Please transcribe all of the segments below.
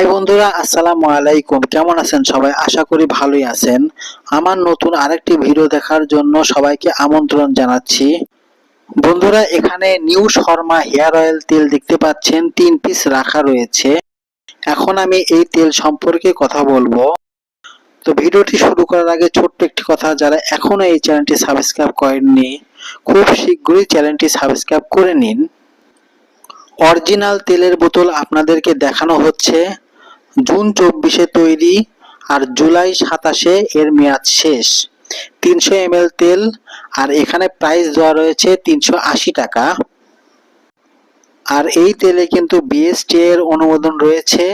High বন্ধুরা, আসসালামু আলাইকুম। কেমন আছেন সবাই? আশা করি ভালোই আছেন। আমার নতুন আরেকটি ভিডিও দেখার জন্য সবাইকে আমন্ত্রণ জানাচ্ছি। বন্ধুরা, এখানে নিউ শর্মা হেয়ার অয়েল তেল দেখতে পাচ্ছেন। তিন পিস রাখা রয়েছে। এখন আমি এই তেল সম্পর্কে কথা বলব। তো ভিডিওটি শুরু করার আগে ছোট্ট একটি কথা, যারা এখনও এই চ্যানেলটি সাবস্ক্রাইব করেননি, খুব শীঘ্রই চ্যানেলটি সাবস্ক্রাইব করে নিন। অরিজিনাল তেলের বোতল আপনাদেরকে দেখানো হচ্ছে। জুন চব্বিশে তৈরি আর জুলাই সাতাশে এর মেয়াদ শেষ। তিনশো এম তেল আর এখানে প্রাইস দেওয়া রয়েছে তিনশো আশি টাকা। আর এই তেলে কিন্তু বিএসটি এর অনুমোদন রয়েছে।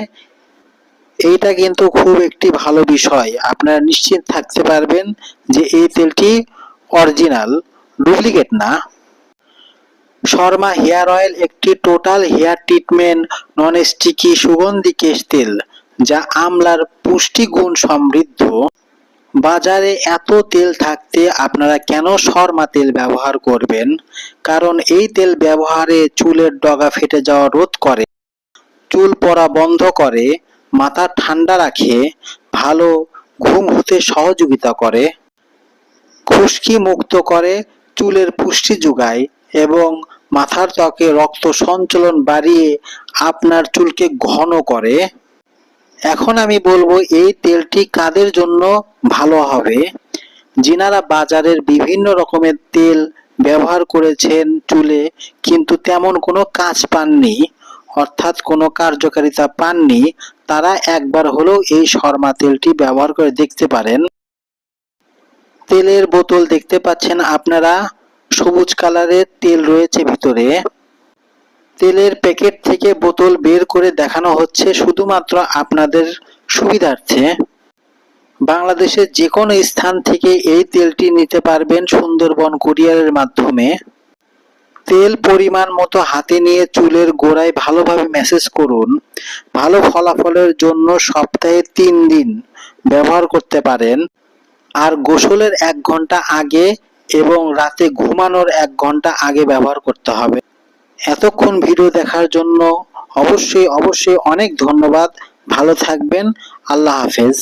এইটা কিন্তু খুব একটি ভালো বিষয়। আপনারা নিশ্চিত থাকতে পারবেন যে এই তেলটি অরিজিনাল ডুপ্লিকেট না। শর্মা হেয়ার অয়েল একটি total hair treatment non sticky সুগন্ধি কেশ তেল, যা আমলার পুষ্টিগুণ সমৃদ্ধ। বাজারে এত তেল থাকতে আপনারা কেন শর্মা তেল ব্যবহার করবেন? কারণ এই তেল ব্যবহারে চুলের ডগা ফেটে যাওয়া রোধ করে, চুল পড়া বন্ধ করে, মাথা ঠান্ডা রাখে, ভালো ঘুম হতে সহযোগিতা করে, খুশকি মুক্ত করে, চুলের পুষ্টি যোগায় এবং মাথার ত্বকে রক্ত সঞ্চালন বাড়িয়ে আপনার চুলকে ঘন করে। এখন আমি বলব, এই তেলটি কাদের জন্য ভালো হবে? যিনারা বাজারের বিভিন্ন রকমের তেল ব্যবহার করেছেন চুলে, কিন্তু তেমন কোনো কাজ পাননি, অর্থাৎ কোনো কার্যকারিতা পাননি, তারা একবার হলেও এই শর্মা তেলটি ব্যবহার করে দেখতে পারেন। তেলের বোতল দেখতে পাচ্ছেন আপনারা? সবুজ কালারের তেল রয়েছে ভিতরে। তেলের প্যাকেট থেকে বোতল বের করে দেখানো হচ্ছে শুধুমাত্র আপনাদের সুবিধার্থে। বাংলাদেশের যে কোনো স্থান থেকে এই তেলটি নিতে পারবেন সুন্দরবন কুরিয়ারের মাধ্যমে। তেল পরিমাণ মতো হাতে নিয়ে চুলের গোড়ায় ভালোভাবে ম্যাসেজ করুন। ভালো ফলাফলের জন্য সপ্তাহে তিন দিন ব্যবহার করতে পারেন। আর গোসলের এক ঘণ্টা আগে এবং রাতে ঘুমানোর এক ঘণ্টা আগে ব্যবহার করতে হবে। এতক্ষণ ভিডিও দেখার জন্য অবশ্যই অবশ্যই অনেক ধন্যবাদ। ভালো থাকবেন। আল্লাহ হাফেজ।